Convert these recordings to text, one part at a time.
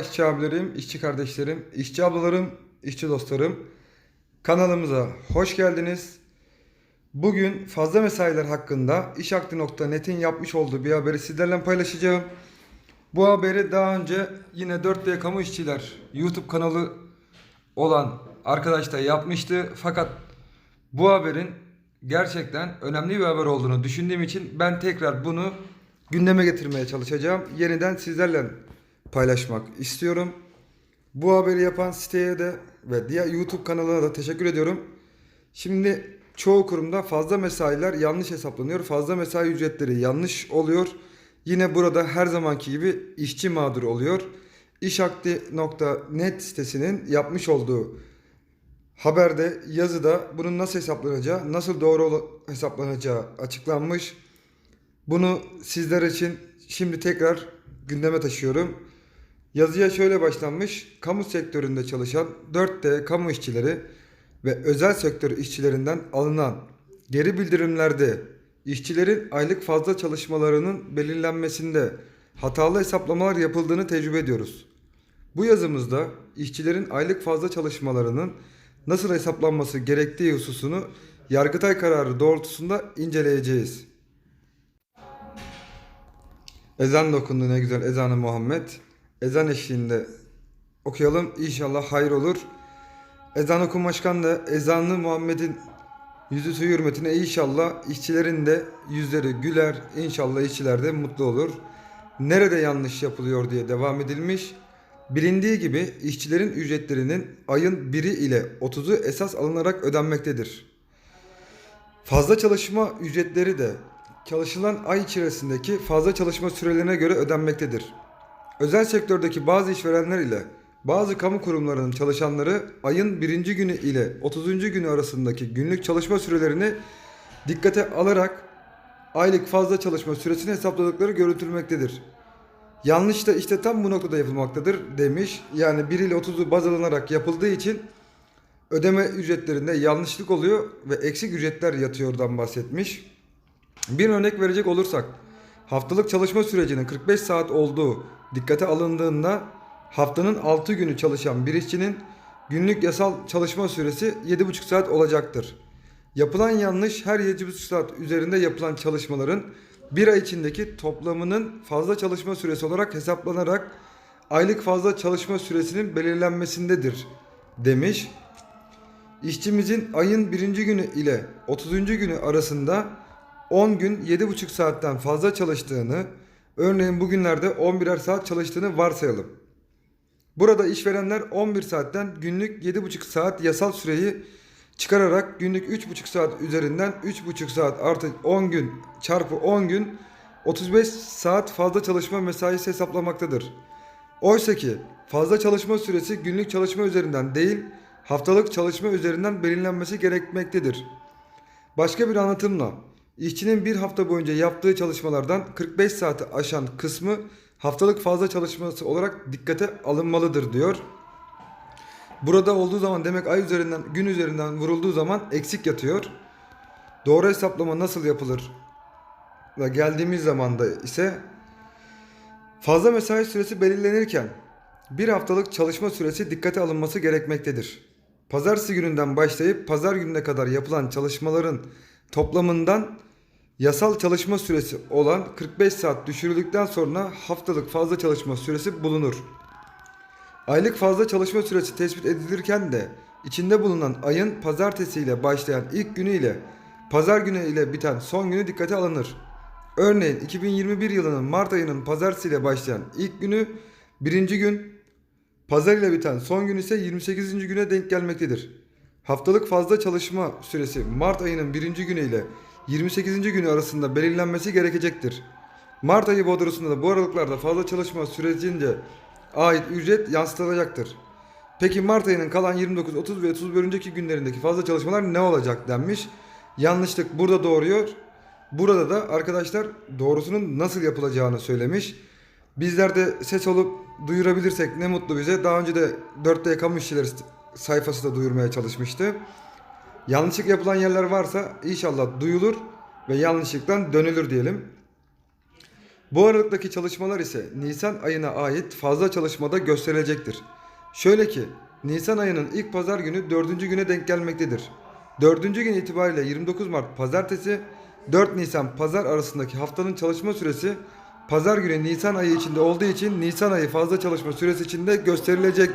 işçi abilerim, işçi kardeşlerim, işçi ablalarım, işçi dostlarım. Kanalımıza hoş geldiniz. Bugün fazla mesailer hakkında işakti.net'in yapmış olduğu bir haberi sizlerle paylaşacağım. Bu haberi daha önce yine 4D Kamu İşçiler YouTube kanalı olan arkadaş da yapmıştı. Fakat bu haberin gerçekten önemli bir haber olduğunu düşündüğüm için ben tekrar bunu gündeme getirmeye çalışacağım. Yeniden sizlerle paylaşmak istiyorum. Bu haberi yapan siteye de ve diğer YouTube kanalına da teşekkür ediyorum. Şimdi çoğu kurumda fazla mesailer yanlış hesaplanıyor. Fazla mesai ücretleri yanlış oluyor. Yine burada her zamanki gibi işçi mağdur oluyor. İşakti.net sitesinin yapmış olduğu haberde yazıda bunun nasıl hesaplanacağı, nasıl doğru hesaplanacağı açıklanmış. Bunu sizler için şimdi tekrar gündeme taşıyorum. Yazıya şöyle başlanmış. Kamu sektöründe çalışan 4D kamu işçileri ve özel sektör işçilerinden alınan geri bildirimlerde işçilerin aylık fazla çalışmalarının belirlenmesinde hatalı hesaplamalar yapıldığını tecrübe ediyoruz. Bu yazımızda işçilerin aylık fazla çalışmalarının nasıl hesaplanması gerektiği hususunu Yargıtay kararı doğrultusunda inceleyeceğiz. Ezan da okundu ne güzel ezanı Muhammed. Ezan eşliğinde okuyalım inşallah hayır olur. Ezan okunmaşkan da ezanlı Muhammed'in yüzü suyu hürmetine inşallah işçilerin de yüzleri güler. İnşallah işçiler de mutlu olur. Nerede yanlış yapılıyor diye devam edilmiş. Bilindiği gibi işçilerin ücretlerinin ayın 1'i ile 30'u esas alınarak ödenmektedir. Fazla çalışma ücretleri de çalışılan ay içerisindeki fazla çalışma sürelerine göre ödenmektedir. Özel sektördeki bazı işverenler ile bazı kamu kurumlarının çalışanları ayın birinci günü ile 30. günü arasındaki günlük çalışma sürelerini dikkate alarak aylık fazla çalışma süresini hesapladıkları görüntülmektedir. Yanlış da işte tam bu noktada yapılmaktadır demiş. Yani 1 ile 30'u baz alınarak yapıldığı için ödeme ücretlerinde yanlışlık oluyor ve eksik ücretler yatıyordan bahsetmiş. Bir örnek verecek olursak haftalık çalışma sürecinin 45 saat olduğu dikkate alındığında haftanın 6 günü çalışan bir işçinin günlük yasal çalışma süresi 7,5 saat olacaktır. Yapılan yanlış her 7,5 saat üzerinde yapılan çalışmaların bir ay içindeki toplamının fazla çalışma süresi olarak hesaplanarak aylık fazla çalışma süresinin belirlenmesindedir demiş. İşçimizin ayın birinci günü ile 30. günü arasında 10 gün 7,5 saatten fazla çalıştığını, örneğin bugünlerde 11'er saat çalıştığını varsayalım. Burada işverenler 11 saatten günlük 7,5 saat yasal süreyi çıkararak günlük 3,5 saat üzerinden 3,5 saat artı 10 gün çarpı 10 gün 35 saat fazla çalışma mesaisi hesaplamaktadır. Oysa ki fazla çalışma süresi günlük çalışma üzerinden değil, haftalık çalışma üzerinden belirlenmesi gerekmektedir. Başka bir anlatımla işçinin bir hafta boyunca yaptığı çalışmalardan 45 saati aşan kısmı haftalık fazla çalışması olarak dikkate alınmalıdır diyor. Burada olduğu zaman demek ay üzerinden gün üzerinden vurulduğu zaman eksik yatıyor. Doğru hesaplama nasıl yapılır? Ve geldiğimiz zamanda ise fazla mesai süresi belirlenirken bir haftalık çalışma süresi dikkate alınması gerekmektedir. Pazartesi gününden başlayıp pazar gününe kadar yapılan çalışmaların toplamından yasal çalışma süresi olan 45 saat düşürüldükten sonra haftalık fazla çalışma süresi bulunur. Aylık fazla çalışma süresi tespit edilirken de içinde bulunan ayın pazartesi ile başlayan ilk günü ile pazar günü ile biten son günü dikkate alınır. Örneğin 2021 yılının Mart ayının pazartesi ile başlayan ilk günü birinci gün, pazar ile biten son gün ise 28. güne denk gelmektedir. Haftalık fazla çalışma süresi Mart ayının birinci günü ile 28. günü arasında belirlenmesi gerekecektir. Mart ayı bodrosunda da bu aralıklarda fazla çalışma sürecince ait ücret yansıtılacaktır. Peki Mart ayının kalan 29, 30 ve 31 önceki günlerindeki fazla çalışmalar ne olacak denmiş. Yanlışlık burada doğuruyor. Burada da arkadaşlar doğrusunun nasıl yapılacağını söylemiş. Bizler de ses olup duyurabilirsek ne mutlu bize. Daha önce de 4D kamu işçileri sayfası da duyurmaya çalışmıştı. Yanlışlık yapılan yerler varsa inşallah duyulur ve yanlışlıktan dönülür diyelim. Bu aralıktaki çalışmalar ise Nisan ayına ait fazla çalışmada gösterilecektir. Şöyle ki Nisan ayının ilk pazar günü 4. güne denk gelmektedir. 4. gün itibariyle 29 Mart pazartesi 4 Nisan pazar arasındaki haftanın çalışma süresi pazar günü Nisan ayı içinde olduğu için Nisan ayı fazla çalışma süresi içinde gösterilecek.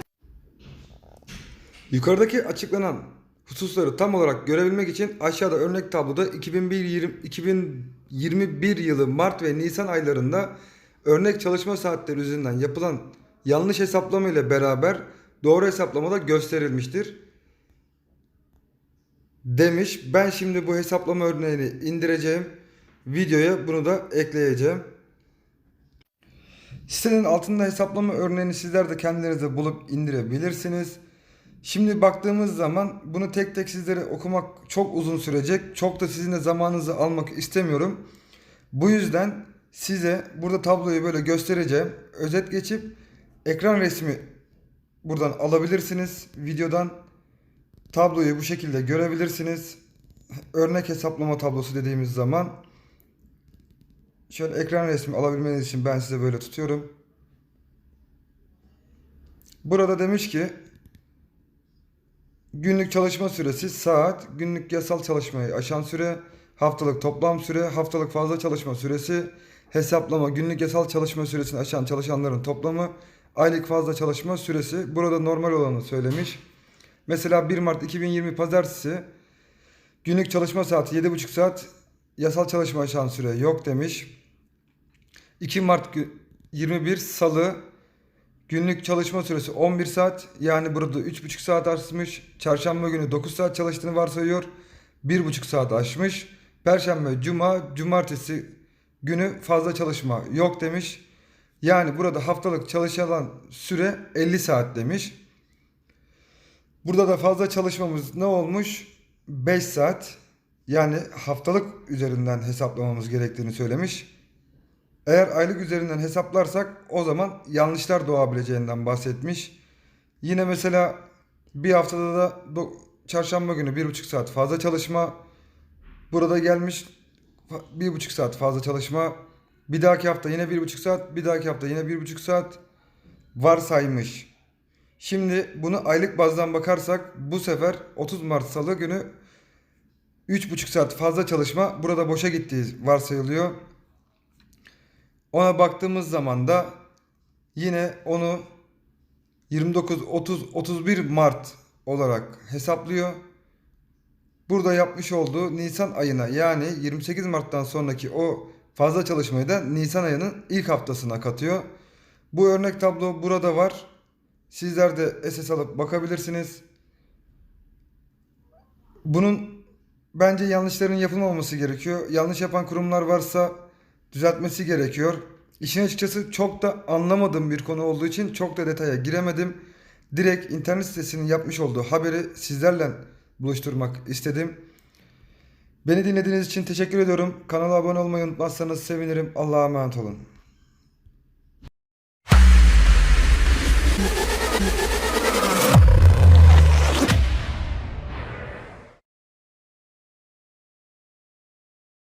Yukarıdaki açıklanan hususları tam olarak görebilmek için aşağıda örnek tabloda 2001, 2021 yılı Mart ve Nisan aylarında örnek çalışma saatleri üzerinden yapılan yanlış hesaplama ile beraber doğru hesaplamada gösterilmiştir. Demiş. Ben şimdi bu hesaplama örneğini indireceğim. Videoya bunu da ekleyeceğim. Sitenin altında hesaplama örneğini sizler de kendinize bulup indirebilirsiniz. Şimdi baktığımız zaman bunu tek tek sizlere okumak çok uzun sürecek. Çok da sizin de zamanınızı almak istemiyorum. Bu yüzden size burada tabloyu böyle göstereceğim. Özet geçip ekran resmi buradan alabilirsiniz. Videodan tabloyu bu şekilde görebilirsiniz. Örnek hesaplama tablosu dediğimiz zaman şöyle ekran resmi alabilmeniz için ben size böyle tutuyorum. Burada demiş ki Günlük çalışma süresi saat, günlük yasal çalışmayı aşan süre, haftalık toplam süre, haftalık fazla çalışma süresi, hesaplama, günlük yasal çalışma süresini aşan çalışanların toplamı, aylık fazla çalışma süresi. Burada normal olanı söylemiş. Mesela 1 Mart 2020 pazartesi günlük çalışma saati 7,5 saat, yasal çalışma aşan süre yok demiş. 2 Mart gü- 21 Salı Günlük çalışma süresi 11 saat. Yani burada 3,5 saat artmış. Çarşamba günü 9 saat çalıştığını varsayıyor. 1,5 saat aşmış. Perşembe, cuma, cumartesi günü fazla çalışma yok demiş. Yani burada haftalık çalışılan süre 50 saat demiş. Burada da fazla çalışmamız ne olmuş? 5 saat. Yani haftalık üzerinden hesaplamamız gerektiğini söylemiş. Eğer aylık üzerinden hesaplarsak o zaman yanlışlar doğabileceğinden bahsetmiş. Yine mesela bir haftada da çarşamba günü bir buçuk saat fazla çalışma. Burada gelmiş bir buçuk saat fazla çalışma. Bir dahaki hafta yine bir buçuk saat. Bir dahaki hafta yine bir buçuk saat varsaymış. Şimdi bunu aylık bazdan bakarsak bu sefer 30 Mart Salı günü 3,5 saat fazla çalışma burada boşa gittiği varsayılıyor. Ona baktığımız zaman da yine onu 29, 30, 31 Mart olarak hesaplıyor. Burada yapmış olduğu Nisan ayına yani 28 Mart'tan sonraki o fazla çalışmayı da Nisan ayının ilk haftasına katıyor. Bu örnek tablo burada var. Sizler de SS alıp bakabilirsiniz. Bunun bence yanlışların yapılmaması gerekiyor. Yanlış yapan kurumlar varsa düzeltmesi gerekiyor. İşin açıkçası çok da anlamadığım bir konu olduğu için çok da detaya giremedim. Direkt internet sitesinin yapmış olduğu haberi sizlerle buluşturmak istedim. Beni dinlediğiniz için teşekkür ediyorum. Kanala abone olmayı unutmazsanız sevinirim. Allah'a emanet olun.